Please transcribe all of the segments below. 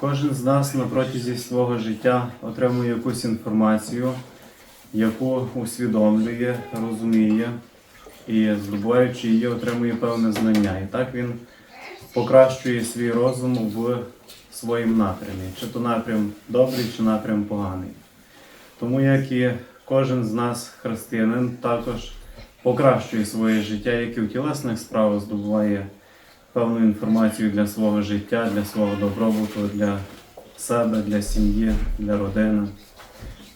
Кожен з нас на протязі свого життя отримує якусь інформацію, яку усвідомлює, розуміє і здобуваючи її, отримує певне знання. І так він покращує свій розум в своїм напрямі, чи то напрям добрий, чи напрям поганий. Тому як і кожен з нас, християнин, також покращує своє життя, як і в тілесних справах здобуває певну інформацію для свого життя, для свого добробуту, для себе, для сім'ї, для родини.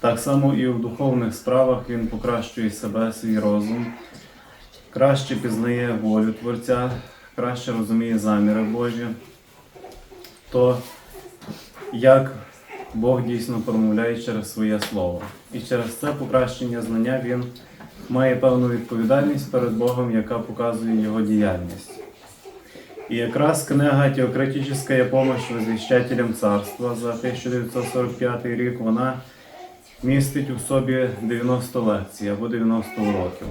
Так само і в духовних справах він покращує себе, свій розум, краще пізнає волю Творця, краще розуміє заміри Божі, то як Бог дійсно промовляє через своє слово. І через це покращення знання він має певну відповідальність перед Богом, яка показує його діяльність. І якраз книга «Теократическая помощь возвіщателям царства за 1945 рік вона містить у собі 90 лекцій або 90 уроків.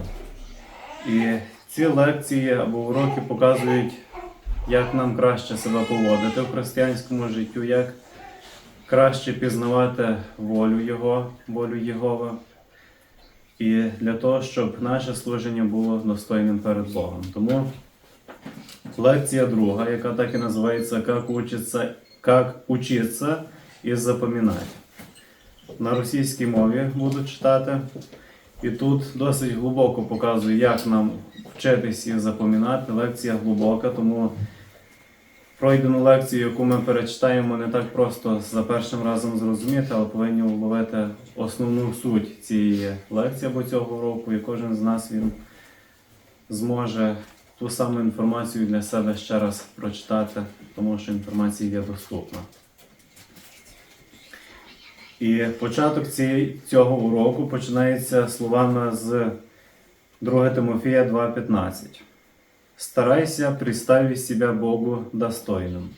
І ці лекції або уроки показують, як нам краще себе поводити в християнському життю, як краще пізнавати волю Його, волю Єгова. І для того, щоб наше служення було достойним перед Богом. Тому лекція друга, яка так і називається «Как учиться, как учиться і запам'ятати». На російській мові буду читати. І тут досить глибоко показує, як нам вчитись і запам'ятати. Лекція глибока, тому пройдену лекцію, яку ми перечитаємо, не так просто за першим разом зрозуміти, але повинні вловити основну суть цієї лекції або цього уроку, і кожен з нас він зможе ту саму інформацію для себе ще раз прочитати, тому що інформація є доступна. І початок цього уроку починається словами з 2 Тимофія 2.15. Старайся представить себя Богу достойным.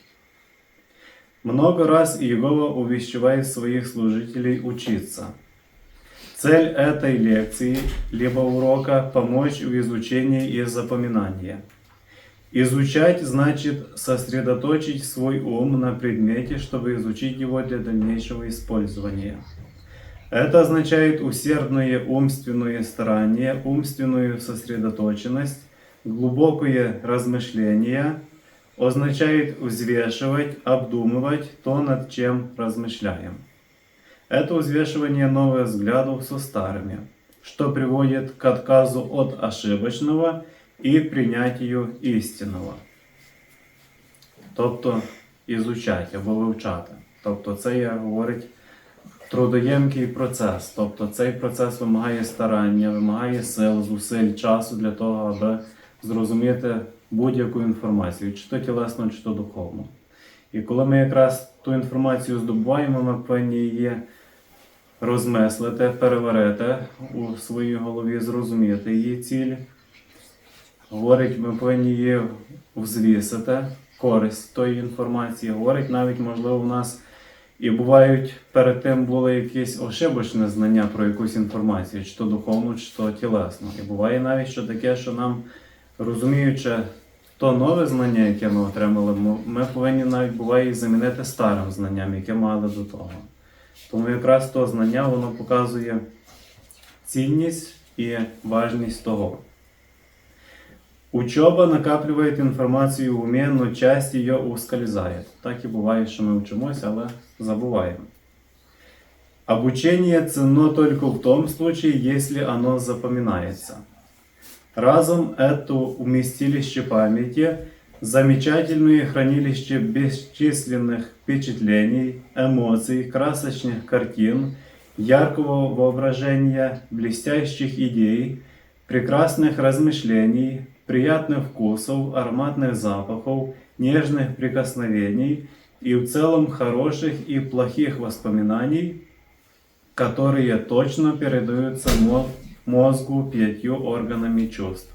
Много раз Иегова увещевает своих служителей учиться. Цель этой лекции либо урока – помочь в изучении и запоминании. Изучать значит сосредоточить свой ум на предмете, чтобы изучить его для дальнейшего использования. Это означает усердное умственное старание, умственную сосредоточенность, глубокое размышление, означает взвешивать, обдумывать то, над чем размышляем. Это взвешивание новых взглядов со старыми, что приводит к отказу от ошибочного і прийняттю істинного. Тобто ізучати або вивчати. Тобто це є, говорить трудоємкий процес. Тобто цей процес вимагає старання, вимагає сил, зусиль, часу для того, аби зрозуміти будь-яку інформацію, чи то тілесно, чи то духовно. І коли ми якраз ту інформацію здобуваємо, ми повинні її розмислити, переварити у своїй голові, зрозуміти її цілі. Говорить, ми повинні її взвісити, користь тої інформації. Говорить, навіть, можливо, у нас і бувають перед тим були якісь ошибочне знання про якусь інформацію, чи то духовну, чи то тілесну. І буває навіть що таке, що нам, розуміючи то нове знання, яке ми отримали, ми повинні навіть буває і замінити старим знанням, яке мали до того. Тому якраз то знання воно показує цінність і важність того. Учеба накапливает информацию в уме, но часть ее ускользает. Так і буває, що ми вчимося, але забуваємо. Обучение ценно только в том случае, если оно запоминается. Разум – это уместилище памяти, замечательное хранилище бесчисленных впечатлений, эмоций, красочных картин, яркого воображения, блестящих идей, прекрасных размышлений, приятных вкусов, ароматных запахов, нежных прикосновений и в целом хороших и плохих воспоминаний, которые точно передаются мо- мозгу пятью органами чувств.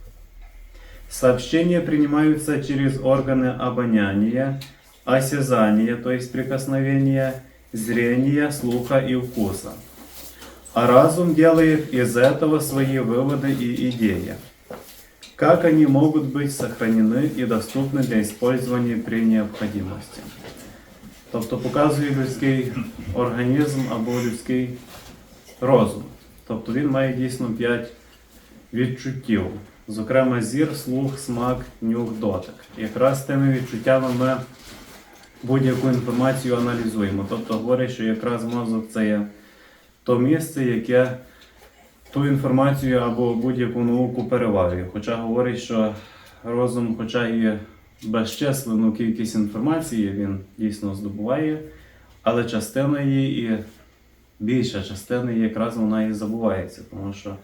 Сообщения принимаются через органы обоняния, осязания, то есть прикосновения, зрения, слуха и вкуса. А разум делает из этого свои выводы и идеи. Как они могут быть сохранены и доступны для использования при необходимости? Тобто показує людський організм або людський розум. Тобто він має дійсно п'ять відчуттів. Зокрема, зір, слух, смак, нюх, дотик. Якраз тими відчуттями ми будь-яку інформацію аналізуємо. Тобто говорять, що якраз мозок це є то місце, яке ту інформацію або будь-яку науку переварює. Хоча говорить, що розум, хоча і безчисленну кількість інформації він дійсно здобуває, але частина її і більша частина її якраз вона і забувається, тому що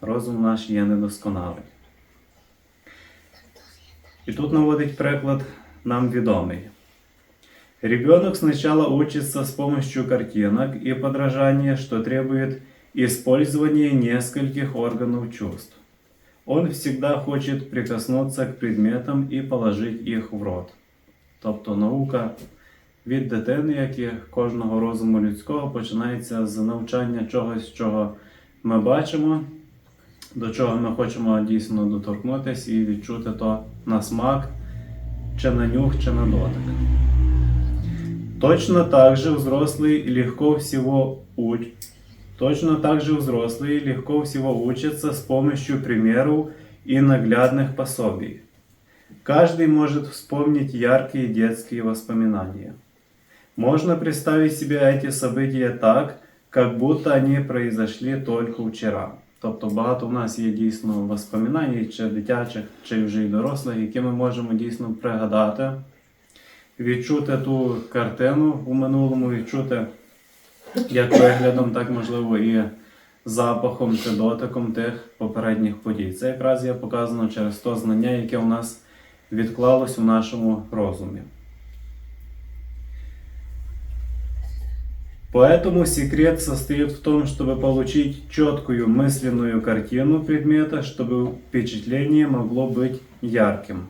розум наш є недосконалий. І тут наводить приклад нам відомий. Ребенок сначала учится с помощью картинок и подражания, что требует использования нескольких органов чувств. Он всегда хочет прикоснуться к предметам і положить їх в рот. Тобто наука від дитини, як і кожного розуму людського, починається з навчання чогось, чого ми бачимо, до чого ми хочемо дійсно доторкнутися і відчути то на смак, чи на нюх, чи на дотик. Точно так же взрослый легко всего уч... Точно так же взрослые легко всего учатся с помощью примеров и наглядных пособий. Каждый может вспомнить яркие детские воспоминания. Можно представить себе эти события так, как будто они произошли только вчера. Тобто багато в нас є дійсно воспоминань, чи дитячих, чи вже й дорослих, які ми можемо дійсно пригадати відчути ту картину у минулому, відчути як виглядом, так можливо і запахом чи дотиком тих попередніх подій. Це якраз є показано через то знання, яке у нас відклалось у нашому розумі. Поэтому секрет состоит в том, чтобы получить четкую мысленную картину предмета, чтобы впечатление могло быть ярким.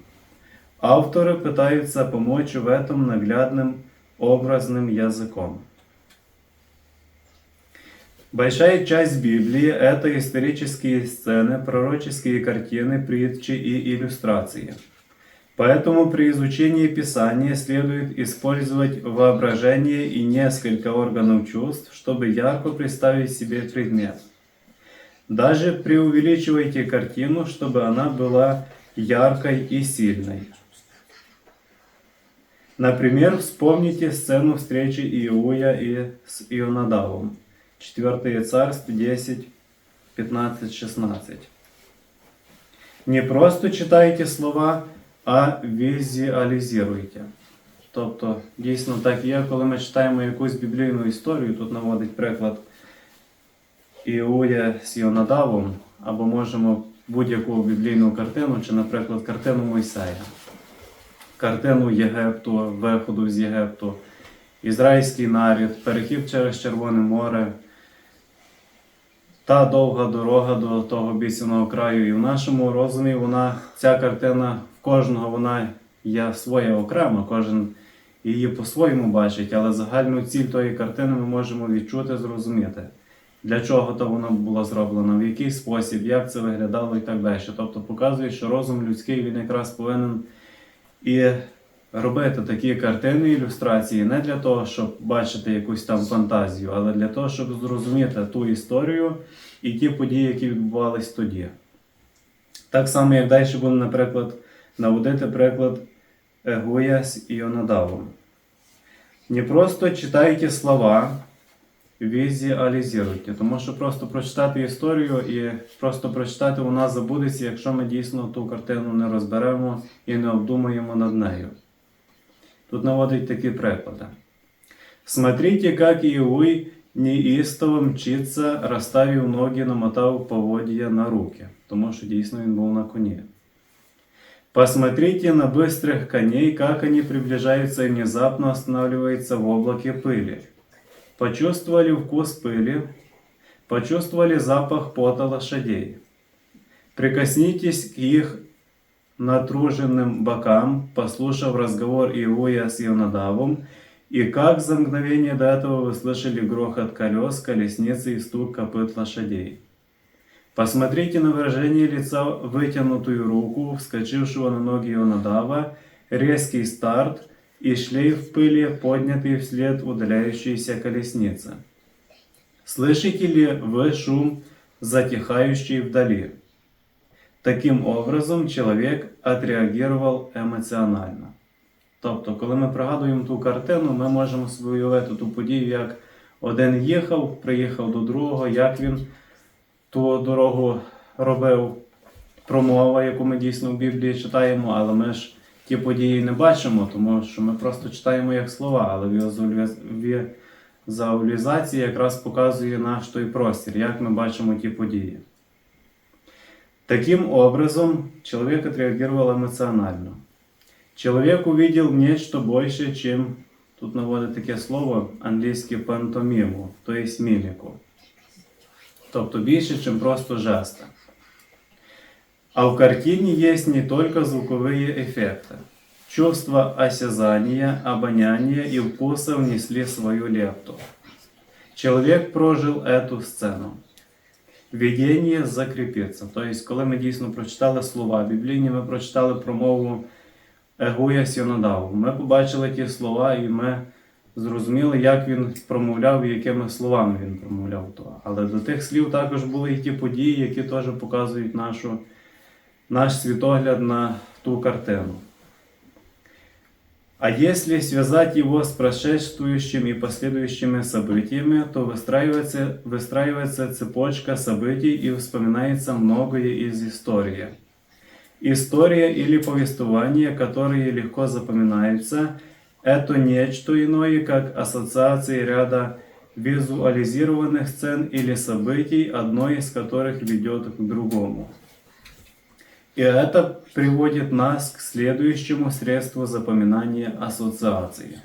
Авторы пытаются помочь в этом наглядным образным языком. Большая часть Библии – это исторические сцены, пророческие картины, притчи и иллюстрации. Поэтому при изучении Писания следует использовать воображение и несколько органов чувств, чтобы ярко представить себе предмет. Даже преувеличивайте картину, чтобы она была яркой и сильной. Например, вспомните сцену встречи Иуя и с Ионадавом. 4 царств 10, 15, 16. Не просто читайте слова, а візуалізуйте. Тобто, дійсно так є, коли ми читаємо якусь біблійну історію, тут наводить приклад Іуя з Йонадавом, або можемо будь-яку біблійну картину, чи, наприклад, картину Мойсея картину Єгипту, виходу з Єгипту, ізраїльський нарід, перехід через Червоне море, та довга дорога до того бісяного краю. І в нашому розумі вона, ця картина кожного вона є своя окрема, кожен її по-своєму бачить, але загальну ціль тої картини ми можемо відчути, зрозуміти. Для чого то воно було зроблено, в який спосіб, як це виглядало і так далі. Тобто показує, що розум людський він якраз повинен і робити такі картини, ілюстрації не для того, щоб бачити якусь там фантазію, але для того, щоб зрозуміти ту історію і ті події, які відбувались тоді. Так само, як далі будемо, наприклад, наводити приклад Гуя з Іонадавом. Не просто читайте слова, візуалізуйте, тому що просто прочитати історію і просто прочитати вона забудеться, якщо ми дійсно ту картину не розберемо і не обдумаємо над нею. Тут наводить такі приклади. Смотрите, как Иуй неистово мчиться, розставив ноги, намотав поводья на руки, тому що дійсно він був на коні. Посмотрите на быстрых коней, как они приближаются и внезапно останавливаются в облаке пыли. Почувствовали вкус пыли, почувствовали запах пота лошадей. Прикоснитесь к их натруженным бокам, послушав разговор Иуя с Ионадавом, и как за мгновение до этого вы слышали грохот колес, колесницы и стук копыт лошадей. Посмотрите на выражение лица вытянутую руку, вскочившего на ноги Ионадава, резкий старт, и шлейф пыли, поднятый вслед удаляющейся колесницы. Слышите ли вы шум, затихающий вдали? Таким образом, чоловік отреагував емоціонально. Тобто, коли ми пригадуємо ту картину, ми можемо собі уявити ту подію, як один їхав, приїхав до другого, як він ту дорогу робив, промова, яку ми дійсно в Біблії читаємо, але ми ж ті події не бачимо, тому що ми просто читаємо як слова, але візуаліз- візуалізація якраз показує наш той простір, як ми бачимо ті події. Таким образом, человек отреагировал эмоционально. Человек увидел нечто больше, чем, тут наводить таке слово англійське пантоміму, то есть міміку Тобто більше, ніж просто жести. А в картине есть не только звуковые эффекты. Чувства осязания, обоняния и вкуса внесли свою лепту. Человек прожил эту сцену. Видіння закріпиться. Тобто, коли ми дійсно прочитали слова біблійні, ми прочитали промову Егуя Сьонадаву. Ми побачили ті слова, і ми зрозуміли, як він промовляв і якими словами він промовляв то. Але до тих слів також були і ті події, які теж показують нашу, наш світогляд на ту картину. А если связать его с прошествующими и последующими событиями, то выстраивается, выстраивается цепочка событий и вспоминается многое из истории. История или повествование, которые легко запоминаются, это нечто иное, как ассоциации ряда визуализированных сцен или событий, одной из которых ведет к другому. И это приводит нас к следующему средству запоминания ассоціації.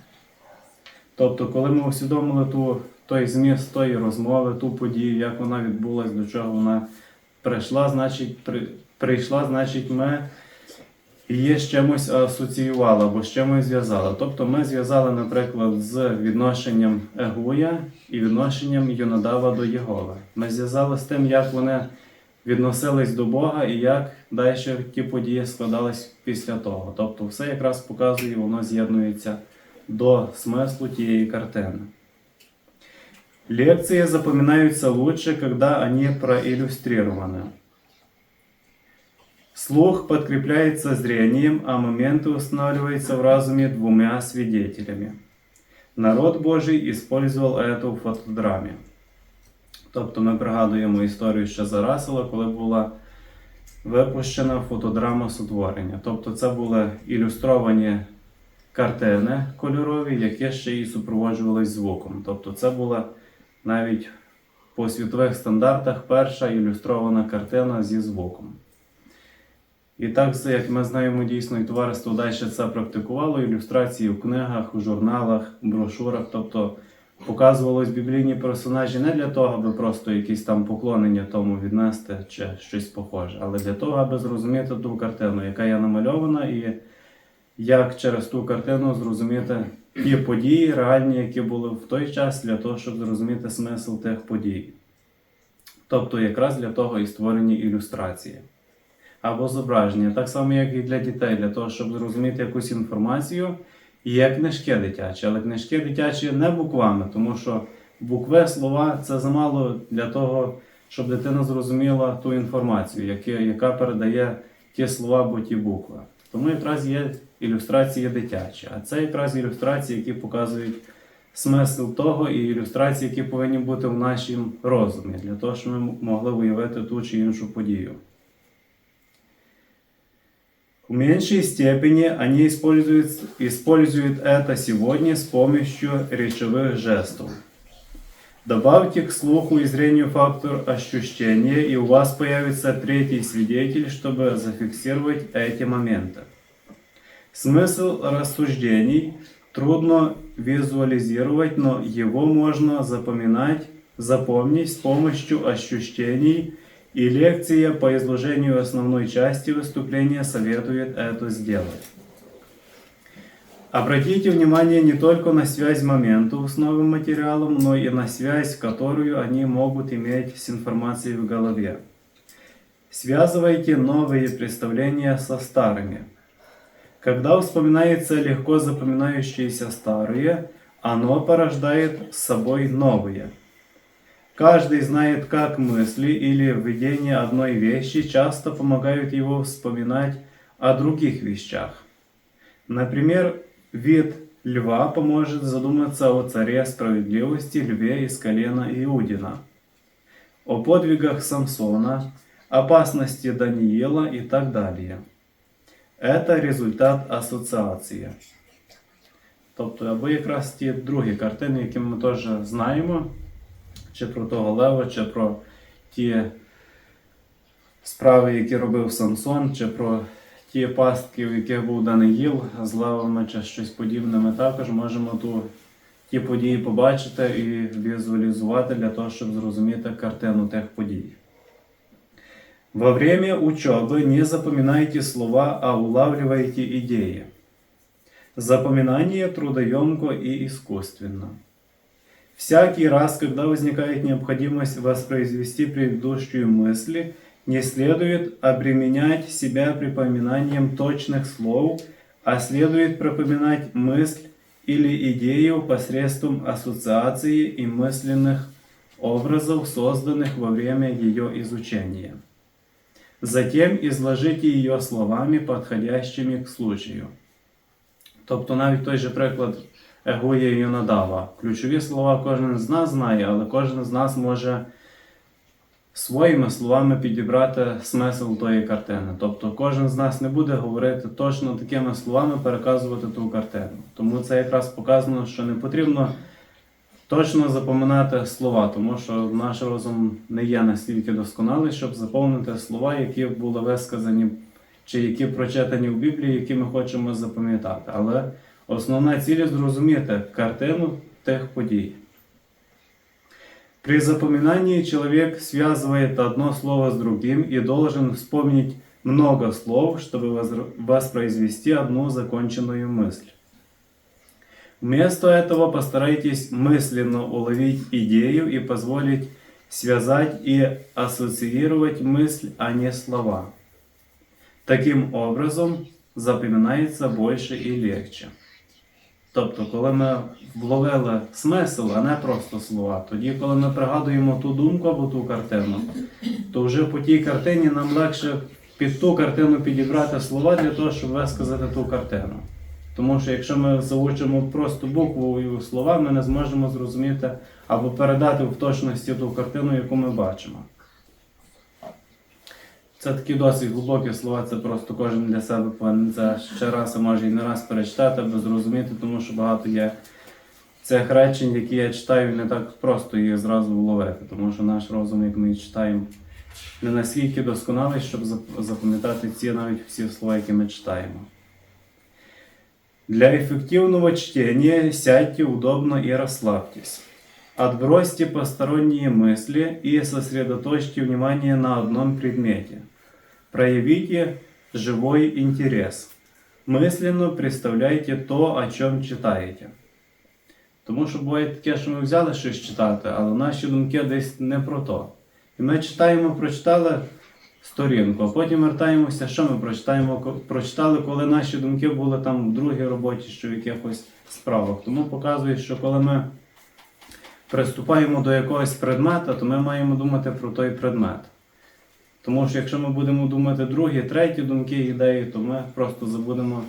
Тобто, коли ми усвідомили ту, той зміст тої розмови, ту подію, як вона відбулась, до чого вона прийшла, значить, при, прийшла, значить, ми її з чимось асоціювали або з чимось зв'язали. Тобто ми зв'язали, наприклад, з відношенням Егуя і відношенням Йонадава до Єгови. Ми зв'язали з тим, як вони відносились до Бога і як далі ті події складались після того. Тобто все якраз показує, воно з'єднується до смислу тієї картини. Лекции запоминаются лучше, когда они проиллюстрированы. Слух подкрепляется зрением, а моменты устанавливаются в разуме двумя свидетелями. Народ Божий использовал это в фотодраме. Тобто ми пригадуємо історію ще за Расела, коли була випущена фотодрама сотворення. Тобто це були ілюстровані картини кольорові, які ще і супроводжувались звуком. Тобто це була навіть по світових стандартах перша ілюстрована картина зі звуком. І так, як ми знаємо, дійсно, і товариство далі це практикувало, ілюстрації в книгах, у журналах, брошурах. Тобто показувались біблійні персонажі не для того, аби просто якісь там поклонення тому віднести чи щось похоже, але для того, аби зрозуміти ту картину, яка є намальована, і як через ту картину зрозуміти ті події реальні, які були в той час, для того, щоб зрозуміти смисл тих подій. Тобто, якраз для того і створені ілюстрації. Або зображення, так само, як і для дітей, для того, щоб зрозуміти якусь інформацію. Є книжки дитячі, але книжки дитячі не буквами, тому що букви, слова це замало для того, щоб дитина зрозуміла ту інформацію, яка передає ті слова або ті букви. Тому якраз є ілюстрації дитячі, а це якраз ілюстрації, які показують смисл того, і ілюстрації, які повинні бути в нашому розумі, для того, щоб ми могли уявити ту чи іншу подію. В меньшей степени они используют, используют это сегодня с помощью речевых жестов. Добавьте к слуху и зрению фактор ощущения, и у вас появится третий свидетель, чтобы зафиксировать эти моменты. Смысл рассуждений трудно визуализировать, но его можно запоминать, запомнить с помощью ощущений и лекция по изложению основной части выступления советует это сделать. Обратите внимание не только на связь моментов с новым материалом, но и на связь, которую они могут иметь с информацией в голове. Связывайте новые представления со старыми. Когда вспоминается легко запоминающееся старое, оно порождает с собой новые. Каждый знает, как мысли или видение одной вещи часто помогают его вспоминать о других вещах. Например, вид льва поможет задуматься о царе справедливости льве из колена Иудина, о подвигах Самсона, опасности Даниила и так далее. Это результат асоціації. Тобто, або якраз ті другі картини, які ми теж знаємо, Чи про того Лева, чи про ті справи, які робив Самсон, чи про ті пастки, в яких був Даниїл з левами, чи щось подібне, ми також можемо ту, ті події побачити і візуалізувати для того, щоб зрозуміти картину тих подій. Во время учебы не запоминайте слова, а улавливайте идеи. Запоминание трудоемко и искусственно. Всякий раз, когда возникает необходимость воспроизвести предыдущую мысль, не следует обременять себя припоминанием точных слов, а следует пропоминать мысль или идею посредством ассоциации и мысленных образов, созданных во время ее изучения. Затем изложите ее словами, подходящими к случаю. Тобто навіть той же приклад Егоя і Йонадава. Ключові слова кожен з нас знає, але кожен з нас може своїми словами підібрати смисл тої картини. Тобто кожен з нас не буде говорити точно такими словами, переказувати ту картину. Тому це якраз показано, що не потрібно точно запоминати слова, тому що наш розум не є настільки досконалий, щоб заповнити слова, які були висказані чи які прочитані в Біблії, які ми хочемо запам'ятати. Але основна ціль зрозуміти картину тих подій. При запоминании человек связывает одно слово с другим и должен вспомнить много слов, чтобы возр- воспроизвести одну законченную мысль. Вместо этого постарайтесь мысленно уловить идею и позволить связать и ассоциировать мысль, а не слова. Таким образом запоминается больше и легче. Тобто, коли ми вловили смисл, а не просто слова, тоді, коли ми пригадуємо ту думку або ту картину, то вже по тій картині нам легше під ту картину підібрати слова для того, щоб висказати ту картину. Тому що якщо ми заучимо просто буквою слова, ми не зможемо зрозуміти або передати в точності ту картину, яку ми бачимо. Це такі досить глибокі слова, це просто кожен для себе повинен це ще раз, а може і не раз перечитати, аби зрозуміти, тому що багато є цих речень, які я читаю, не так просто їх зразу вловити, тому що наш розум, як ми їх читаємо, не настільки досконалий, щоб запам'ятати ці навіть всі слова, які ми читаємо. Для эффективного чтения сядьте удобно и расслабьтесь. Отбросьте посторонние мысли и сосредоточьте внимание на одном предмете. Проявите живой интерес. Мысленно представляйте то, о чем читаєте. Тому що буває таке, що ми взяли щось читати, але наші думки десь не про то. І ми читаємо, прочитали сторінку, а потім вертаємося, що ми прочитаємо, прочитали, коли наші думки були там в другій роботі, що в якихось справах. Тому показує, що коли ми приступаємо до якогось предмета, то ми маємо думати про той предмет. Тому що якщо ми будемо думати другі, треті думки, ідеї, то ми просто забудемо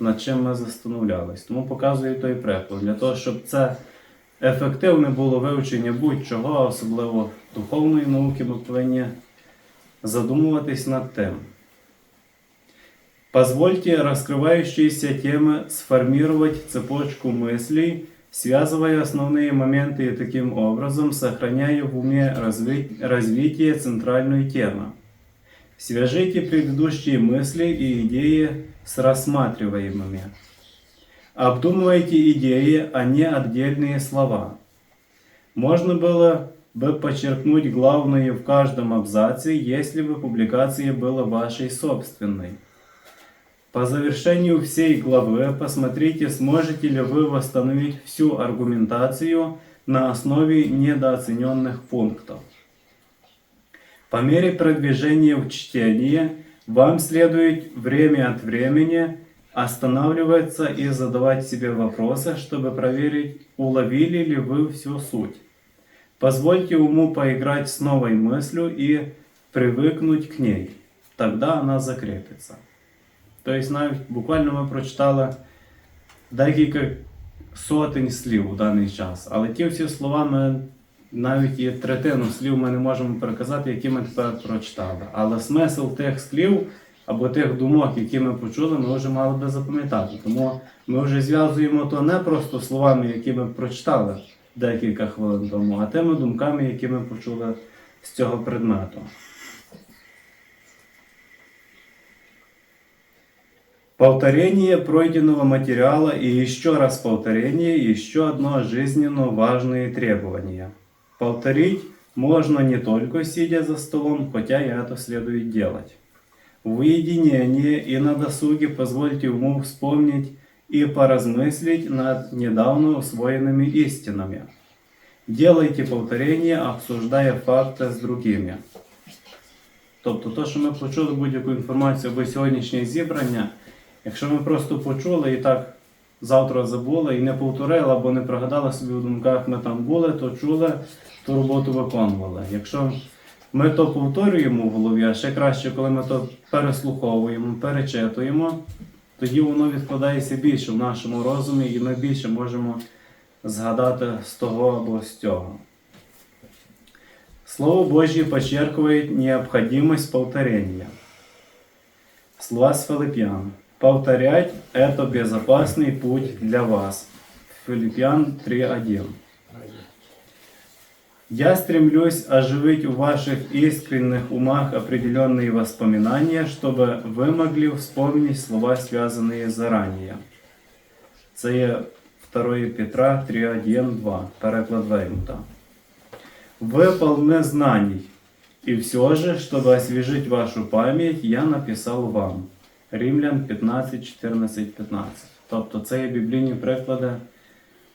над чим ми застановлялись. Тому показую той приклад. Для того, щоб це ефективне було вивчення будь-чого, а особливо духовної науки, ми повинні задумуватись над тим. Позвольте раскрывающиеся темы сформировать цепочку мыслей, связывая основные моменты таким образом сохраняя в уме разви- развитие центральной темы. Свяжите предыдущие мысли и идеи с рассматриваемыми. Обдумывайте идеи, а не отдельные слова. Можно было бы подчеркнуть главное в каждом абзаце, если бы публикация была вашей собственной. По завершению всей главы посмотрите, сможете ли вы восстановить всю аргументацию на основе недооцененных пунктов. По мере продвижения в чтении вам следует время от времени останавливаться и задавать себе вопросы, чтобы проверить, уловили ли вы всю суть. Позвольте уму поиграть с новой мыслью и привыкнуть к ней. Тогда она закрепится. Тобто, навіть буквально ми прочитали декілька сотень слів у даний час. Але ті всі слова ми навіть і третину слів ми не можемо переказати, які ми тепер прочитали. Але смисл тих слів або тих думок, які ми почули, ми вже мали би запам'ятати. Тому ми вже зв'язуємо то не просто словами, які ми прочитали декілька хвилин тому, а тими думками, які ми почули з цього предмету. Повторение пройденного материала и еще раз повторение – еще одно жизненно важное требование. Повторить можно не только сидя за столом, хотя и это следует делать. В уединении и на досуге позвольте уму вспомнить и поразмыслить над недавно усвоенными истинами. Делайте повторение, обсуждая факти з другими. Тобто, то, що ми почули будь-яку інформацію або сьогоднішнє зібрання, Якщо ми просто почули і так завтра забули і не повторили або не пригадали собі в думках, ми там були, то чули, ту роботу виконували. Якщо ми то повторюємо в голові, а ще краще, коли ми то переслуховуємо, перечитуємо, тоді воно відкладається більше в нашому розумі, і ми більше можемо згадати з того або з цього. Слово Божье подчеркивает необходимость повторения. Слова с Филиппян. Повторять – это безопасный путь для вас. Филиппян 3.1. Я стремлюсь оживить в ваших искренних умах определенные воспоминания, чтобы вы могли вспомнить слова, связанные заранее. Це є 2 Петра 3.1, 2, переклад Веймута. Вы полны знаний, и все же, чтобы освежить вашу память, я написал вам. Римлян 15, 14, 15. Тобто це є біблійні приклади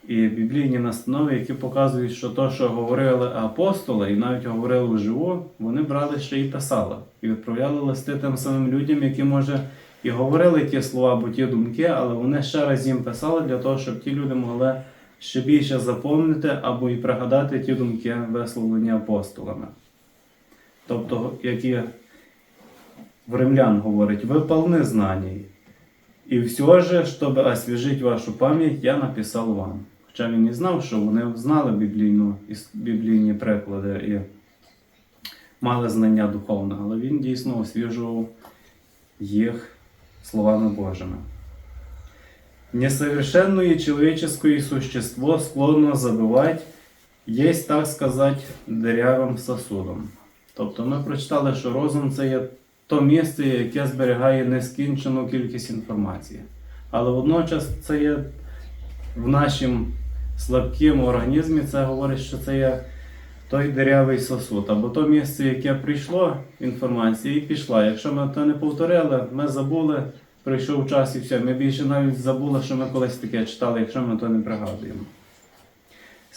і біблійні настанови, які показують, що то, що говорили апостоли, і навіть говорили вживу, вони брали ще і писали. І відправляли листи тим самим людям, які, може, і говорили ті слова або ті думки, але вони ще раз їм писали для того, щоб ті люди могли ще більше запомнити або і пригадати ті думки, висловлені апостолами. Тобто, які в римлян говорить, ви полны знаний. І все же, щоб освіжити вашу пам'ять, я написав вам. Хоча він не знав, що вони знали біблійну, іс- біблійні приклади і мали знання духовне, але він дійсно освіжував їх словами Божими. Несовершенное человеческое существо склонно забывать, есть, так сказать, дырявим сосудом. Тобто ми прочитали, що розум це є то місце, яке зберігає нескінчену кількість інформації. Але водночас це є в нашому слабкому організмі, це говорить, що це є той дирявий сосуд, або то місце, яке прийшло інформація і пішла. Якщо ми то не повторили, ми забули, прийшов час і все. Ми більше навіть забули, що ми колись таке читали, якщо ми то не пригадуємо.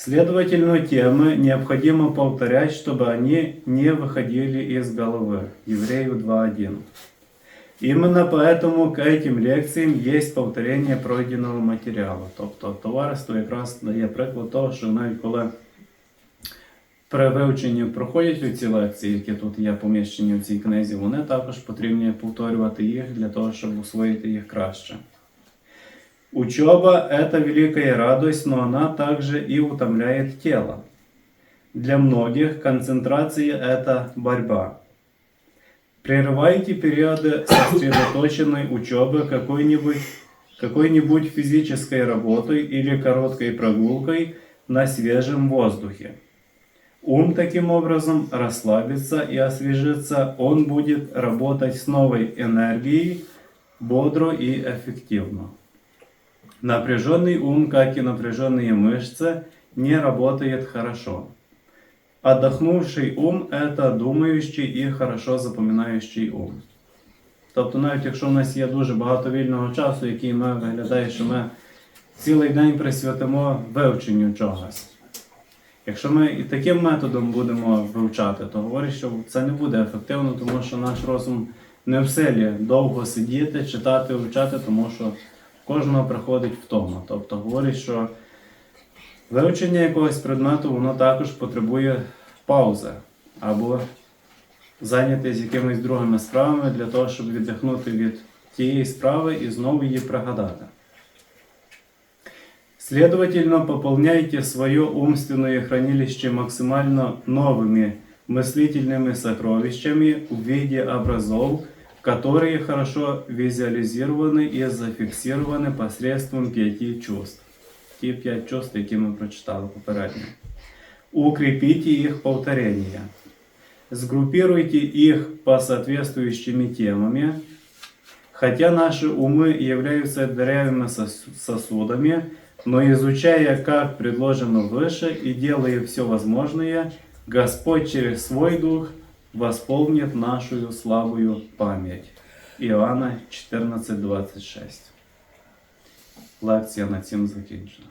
Следовательно, темы необходимо повторять, чтобы они не выходили из головы. Еврею 2.1. Именно поэтому к этим лекціям є повторення пройденого матеріалу. Тобто товариство якраз дає приклад того, що навіть коли при вивченні проходять ці лекції, які тут є поміщені в цій книзі, вони також потрібні повторювати їх для того, щоб усвоїти їх краще. Учеба – это великая радость, но она также и утомляет тело. Для многих концентрация – это борьба. Прерывайте периоды сосредоточенной учебы какой-нибудь какой-нибудь физической работой или короткой прогулкой на свежем воздухе. Ум таким образом расслабится и освежится, он будет работать с новой энергией, бодро и эффективно. Напряженный ум, как и напряженные мышцы, не работает хорошо. Отдохнувший ум – это думающий і хорошо запоминаючий ум. Тобто, навіть якщо в нас є дуже багато вільного часу, який ми виглядає, що ми цілий день присвятимо вивченню чогось. Якщо ми і таким методом будемо вивчати, то говорить, що це не буде ефективно, тому що наш розум не в силі довго сидіти, читати, вивчати, тому що в кожного приходить втома. Тобто говорить, що вивчення якогось предмету воно також потребує паузи або зайнятися якимись другими справами для того, щоб віддихнути від тієї справи і знову її пригадати. Следовательно, пополняйте свое умственное хранилище максимально новыми мыслительными сокровищами в виде образов, которые хорошо визуализированы и зафиксированы посредством пяти чувств. Ті п'ять чувств, які ми прочитали попередньо. Укрепите их повторение. Сгруппируйте их по соответствующими темами, Хотя наши умы являются дырявыми сос- сосудами, но изучая, как предложено выше, и делая все возможное, Господь через свой дух восполнит нашу славою память. Іоанна 14.26. Лекція на цим закінчена.